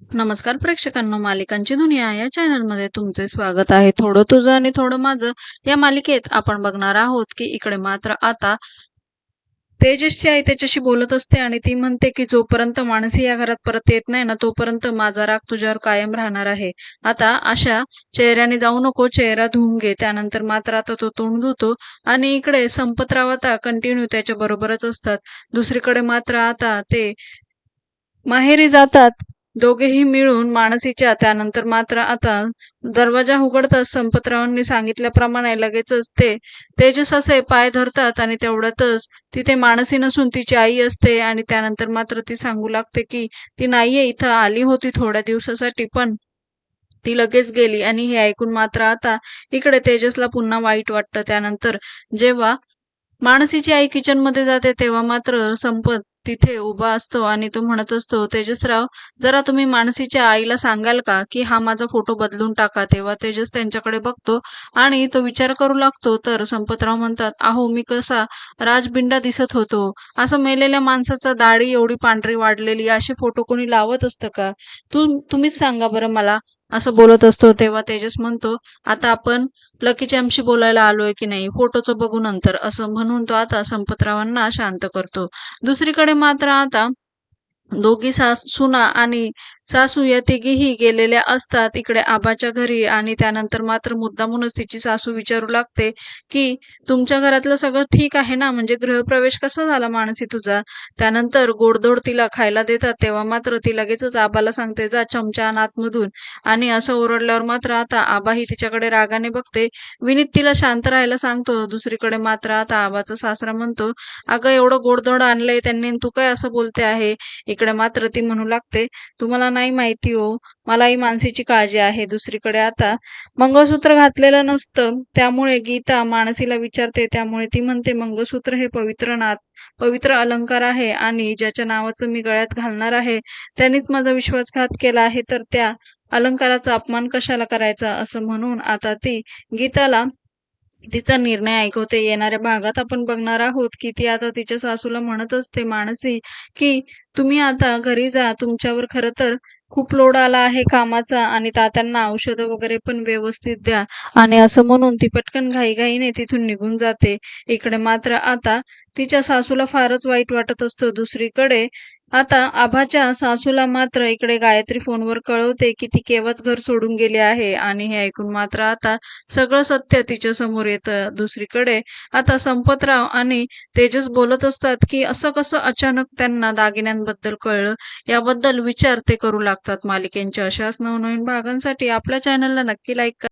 नमस्कार प्रेक्षकांनो मालिकांची दुनिया या चॅनलमध्ये तुमचे स्वागत आहे. थोडं तुझं आणि थोडं माझं या मालिकेत आपण बघणार आहोत की इकडे मात्र आता तेजसची आई त्याच्याशी बोलत असते आणि ती म्हणते की जोपर्यंत माणसी या घरात परत येत नाही ना तोपर्यंत माझा राग तुझ्यावर कायम राहणार आहे. आता अशा चेहऱ्याने जाऊ नको चेहरा धुवून घे. त्यानंतर मात्र आता तो तोंड धुतो आणि इकडे संपतराव आता कंटिन्यू त्याच्या बरोबरच असतात. दुसरीकडे मात्र आता ते माहेरी जातात. दोघेही मिळून मानसीच्या त्यानंतर मात्र आता दरवाजा उघडताच संपतरावांनी सांगितल्याप्रमाणे लगेचच ते तेजस असे पाय धरतात आणि तेवढ्यातच तिथे मानसी नसून तिची आई असते आणि त्यानंतर मात्र ती सांगू लागते की ती नाहीये इथं आली होती थोड्या दिवसासाठी पण ती लगेच गेली. आणि हे ऐकून मात्र आता इकडे तेजसला पुन्हा वाईट वाटतं. त्यानंतर जेव्हा मानसीची आई किचनमध्ये जाते तेव्हा मात्र संपत तिथे उभा असतो आणि तो म्हणत असतो तेजसराव जरा तुम्ही मानसीच्या आईला सांगाल का की हा माझा फोटो बदलून टाका तेव्हा तेजस त्यांच्याकडे बघतो आणि तो विचार करू लागतो. तर संपतराव म्हणतात अहो मी कसा राजबिंडा दिसत होतो. असं मेलेल्या माणसाचा दाढी एवढी पांढरी वाढलेली असे फोटो कोणी लावत असतं का? तू तुम्हीच सांगा बरं मला. असं बोलत असतो तेव्हा तेजस म्हणतो आता आपण लकी चॅम्पशी बोलायला आलोय की नाही? फोटोचं बघू नंतर असं म्हणून तो आता संपतरावांना शांत करतो. दुसरीकडे मात्र आता दोघी सास सुना आणि सासू या तिघीही गेलेल्या असतात इकडे आबाच्या घरी आणि त्यानंतर मात्र मुद्दामूनच तिची सासू विचारू लागते की तुमच्या घरातलं सगळं ठीक आहे ना? म्हणजे गृहप्रवेश कसा झाला मानसी तुझा? त्यानंतर गोडधोड तिला खायला देतात तेव्हा मात्र ती लगेचच आबाला सांगते जा चमचा आण आतमधून. आणि असं ओरडल्यावर मात्र आता आबाही तिच्याकडे रागाने बघते. विनीत तिला शांत राहायला सांगतो दुसरीकडे मात्र आता आबाचा सासरा म्हणतो अगं एवढं गोडधोड आणलंय त्यांनी तू काय असं बोलते आहे? इकडे मात्र ती म्हणू लागते तुम्हाला नाही माहिती हो. मलाही मानसीची काळजी आहे दुसरीकडे आता. मंगळसूत्र घातलेलं नसतं. त्यामुळे गीता मानसीला विचारते. त्यामुळे ती म्हणते मंगळसूत्र हे पवित्र नाथ पवित्र अलंकार आहे आणि ज्याच्या नावाचं मी गळ्यात घालणार आहे त्यांनीच माझा विश्वासघात केला आहे. तर त्या अलंकाराचा अपमान कशाला करायचा? असं म्हणून आता ती गीताला तिचा निर्णय ऐकवते. येणाऱ्या भागात आपण बघणार आहोत की ती आता तिच्या सासूला म्हणत असते मानसी की तुम्ही आता घरी जा. तुमच्यावर खरं तर खूप लोड आला आहे कामाचा आणि तात्यांना औषधं वगैरे पण व्यवस्थित द्या. आणि असं म्हणून ती पटकन घाईघाईने तिथून निघून जाते. इकडे मात्र आता तिच्या सासूला फारच वाईट वाटत असतो. दुसरीकडे आता आभाच्या सासूला मात्र इकडे गायत्री फोनवर कळवते की ती केव्हाच घर सोडून गेली आहे. आणि हे ऐकून मात्र आता सगळं सत्य तिच्या समोर येतं. दुसरीकडे आता संपतराव आणि तेजस बोलत असतात की असं कसं अचानक त्यांना दागिन्यांबद्दल कळलं? याबद्दल विचार ते करू लागतात. लागतात मालिकेंच्या अशाच नवनवीन भागांसाठी आपल्या चॅनलला नक्की लाईक